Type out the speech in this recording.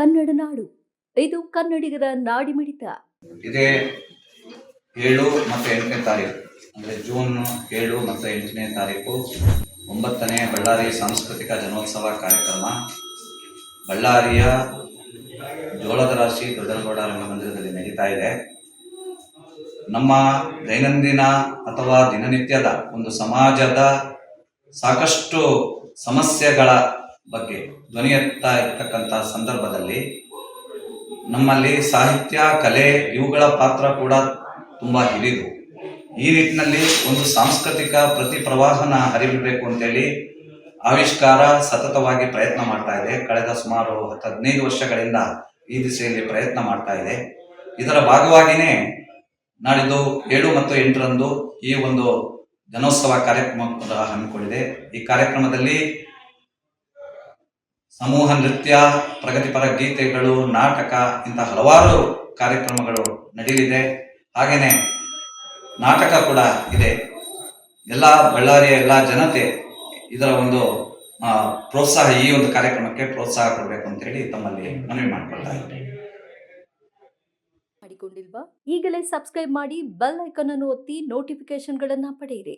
ಕನ್ನಡ ನಾಡು. ಇದು ಕನ್ನಡಿಗರ ನಾಡಿಮಿಡಿತ ಇದೇ ಏಳು ಮತ್ತು ಎಂಟನೇ ತಾರೀಕು. ಅಂದರೆ ಜೂನ್ ಏಳು ಮತ್ತು ಎಂಟನೇ ತಾರೀಕು, ಒಂಬತ್ತನೇ ಬಳ್ಳಾರಿ ಸಾಂಸ್ಕೃತಿಕ ಜನೋತ್ಸವ ಕಾರ್ಯಕ್ರಮ. ಬಳ್ಳಾರಿಯ ಜೋಳದ ರಾಶಿ ದೊಡ್ಡನಗೌಡ ರಂಗಮಂದಿರದಲ್ಲಿ ನಡೀತಾ ಇದೆ. ನಮ್ಮ ದೈನಂದಿನ ಅಥವಾ ದಿನನಿತ್ಯದ ಒಂದು ಸಮಾಜದ ಸಾಕಷ್ಟು ಸಮಸ್ಯೆಗಳ ಬಗ್ಗೆ ಧ್ವನಿ ಎತ್ತಾ ಇರ್ತಕ್ಕಂಥ ಸಂದರ್ಭದಲ್ಲಿ ನಮ್ಮಲ್ಲಿ ಸಾಹಿತ್ಯ, ಕಲೆ ಇವುಗಳ ಪಾತ್ರ ಕೂಡ ತುಂಬ ಹಿರಿದು. ಈ ನಿಟ್ಟಿನಲ್ಲಿ ಒಂದು ಸಾಂಸ್ಕೃತಿಕ ಪ್ರತಿ ಪ್ರವಾಹನ ಹರಿಬಿಡಬೇಕು ಅಂತೇಳಿ ಆವಿಷ್ಕಾರ ಸತತವಾಗಿ ಪ್ರಯತ್ನ ಮಾಡ್ತಾ ಇದೆ. ಕಳೆದ ಸುಮಾರು ಹತ್ತು ಹದಿನೈದು ವರ್ಷಗಳಿಂದ ಈ ದಿಸೆಯಲ್ಲಿ ಪ್ರಯತ್ನ ಮಾಡ್ತಾ ಇದೆ. ಇದರ ಭಾಗವಾಗಿಯೇ ನಾಡಿದ್ದು ಏಳು ಮತ್ತು ಎಂಟರಂದು ಈ ಒಂದು ಜನೋತ್ಸವ ಕಾರ್ಯಕ್ರಮ ಕೂಡ ಹಮ್ಮಿಕೊಂಡಿದೆ. ಈ ಕಾರ್ಯಕ್ರಮದಲ್ಲಿ ಸಮೂಹ ನೃತ್ಯ, ಪ್ರಗತಿಪರ ಗೀತೆಗಳು, ನಾಟಕ ಇಂಥ ಹಲವಾರು ಕಾರ್ಯಕ್ರಮಗಳು ನಡೆಯಲಿದೆ ಹಾಗೆಯೇ ನಾಟಕ ಕೂಡ ಇದೆ. ಎಲ್ಲ ಬಳ್ಳಾರಿಯ ಎಲ್ಲ ಜನತೆ ಇದರ ಒಂದು ಪ್ರೋತ್ಸಾಹ ಈ ಒಂದು ಕಾರ್ಯಕ್ರಮಕ್ಕೆ ಪ್ರೋತ್ಸಾಹ ಕೊಡಬೇಕು ಅಂತ ಹೇಳಿ ತಮ್ಮಲ್ಲಿ ಮನವಿ ಮಾಡಿಕೊಳ್ತಾ ಇದ್ದೀನಿ ಮಾಡಿಕೊಂಡಿಲ್ವಾ? ಈಗಲೇ ಸಬ್ಸ್ಕ್ರೈಬ್ ಮಾಡಿ ಬೆಲ್ ಐಕನ್ ಅನ್ನು ಒತ್ತಿ ನೋಟಿಫಿಕೇಶನ್ಗಳನ್ನು ಪಡೆಯಿರಿ.